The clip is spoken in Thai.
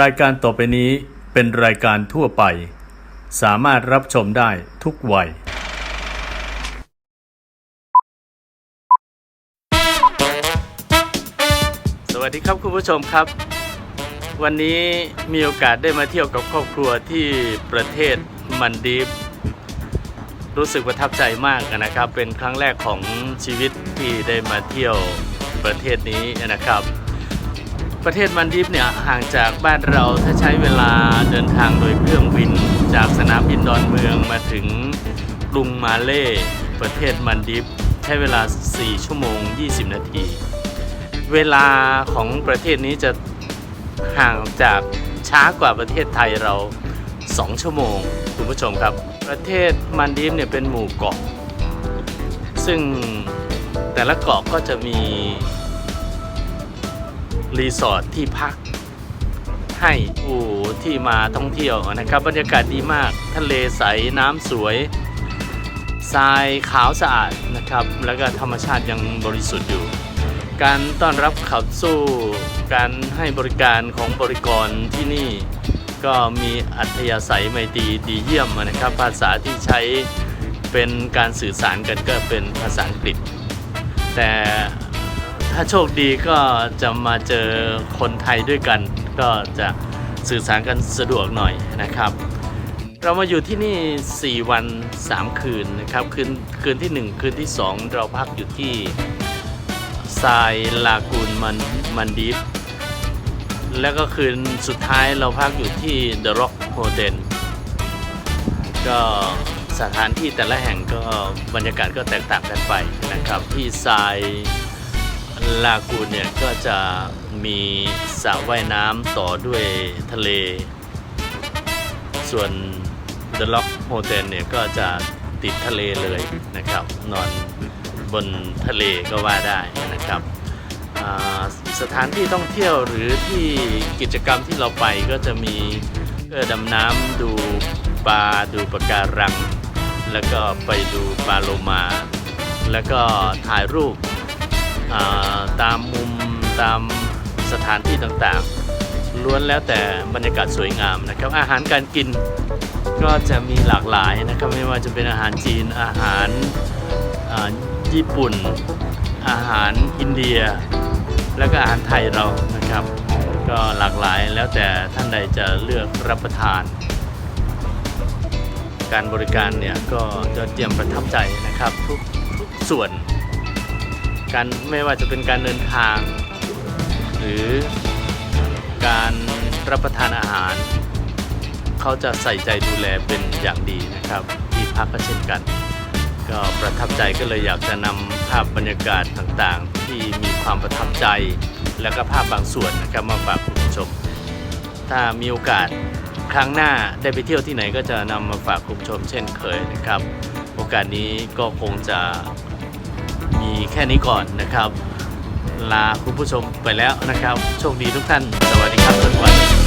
รายการต่อไปนี้เป็นรายการทั่วไป สามารถรับชมได้ทุกวัย สวัสดีครับคุณผู้ชมครับ วันนี้มีโอกาสได้มาเที่ยวกับครอบครัวที่ประเทศมันดีฟรู้สึกประทับใจมากนะครับ เป็นครั้งแรกของชีวิตที่ได้มาเที่ยวประเทศนี้นะครับ ประเทศมันดีฟเนี่ยห่างจากบ้านเราถ้าใช้เวลาเดินทางโดยเครื่องบิน จากสนามบินดอนเมืองมาถึงกรุงมาเล่ประเทศมันดีฟใช้เวลา 4 ชั่วโมง 20 นาที เวลาของประเทศนี้จะห่างจากช้ากว่าประเทศไทยเรา 2 ชั่วโมง คุณผู้ชมครับ ประเทศมันดีฟเนี่ยเป็นหมู่เกาะ ซึ่งแต่ละเกาะก็จะมี รีสอร์ทที่พัก ให้ผู้ที่มาท่องเที่ยวนะครับ บรรยากาศดีมากทะเลใสน้ำสวยทรายขาวสะอาดนะครับ แล้วก็ธรรมชาติยังบริสุทธิ์อยู่ การต้อนรับขับสู้ การให้บริการของบริกรที่นี่ ก็มีอัธยาศัยไมตรีดีเยี่ยมนะครับ ภาษาที่ใช้เป็นการสื่อสารกันก็เป็นภาษาอังกฤษ แต่ ถ้าโชคดีก็จะมาเจอคนไทยด้วยกัน ก็จะสื่อสารกันสะดวกหน่อยนะครับ เรามาอยู่ที่นี่ 4 วัน 3 คืนนะครับคืนคืนที่ 1 คืนที่ 2 เราพักอยู่ที่ทรายลากูนมันมันดีฟแล้วก็คืนสุดท้ายเราพักอยู่ที่ The Rock Hotel ก็สถานที่แต่ละแห่งก็บรรยากาศก็แตกต่างกันไปนะครับ ที่ทราย ลากูนเนี่ยก็จะมีสระว่ายน้ำต่อด้วยทะเล ส่วน The Lock Hotel เนี่ยก็จะติดทะเลเลยนะครับ นอนบนทะเลก็ว่าได้นะครับสถานที่ท่องเที่ยวหรือที่กิจกรรมที่เราไปก็จะมีเพื่อดำน้ำดูปลาดูปะการัง แล้วก็ไปดูปลาโลมา แล้วก็ถ่ายรูป ตามมุมตามสถานที่ต่างๆ ล้วนแล้วแต่บรรยากาศสวยงามนะครับ อาหารการกินก็จะมีหลากหลายนะครับ ไม่ว่าจะเป็นอาหารจีนอาหารญี่ปุ่น อาหารอินเดีย แล้วก็อาหารไทยเรานะครับ ก็หลากหลายแล้วแต่ท่านใดจะเลือกรับประทาน การบริการเนี่ยก็ยอดเยี่ยมประทับใจนะครับทุกทุกส่วน การไม่ว่าจะเป็นการเดินทาง หรือการรับประทานอาหาร เขาจะใส่ใจดูแลเป็นอย่างดีนะครับที่พักก็เช่นกัน ก็ประทับใจก็เลยอยากจะนำภาพบรรยากาศต่างๆ ที่มีความประทับใจ แล้วก็ภาพบางส่วนนะครับมาฝากคุณผู้ชม ถ้ามีโอกาสครั้งหน้าได้ไปเที่ยวที่ไหนก็จะนำมาฝากคุณผู้ชมเช่นเคยนะครับ โอกาสนี้ก็คงจะ มีแค่นี้ก่อนนะครับ ลาคุณผู้ชมไปแล้วนะครับ โชคดีทุกท่าน สวัสดีครับทุกวัน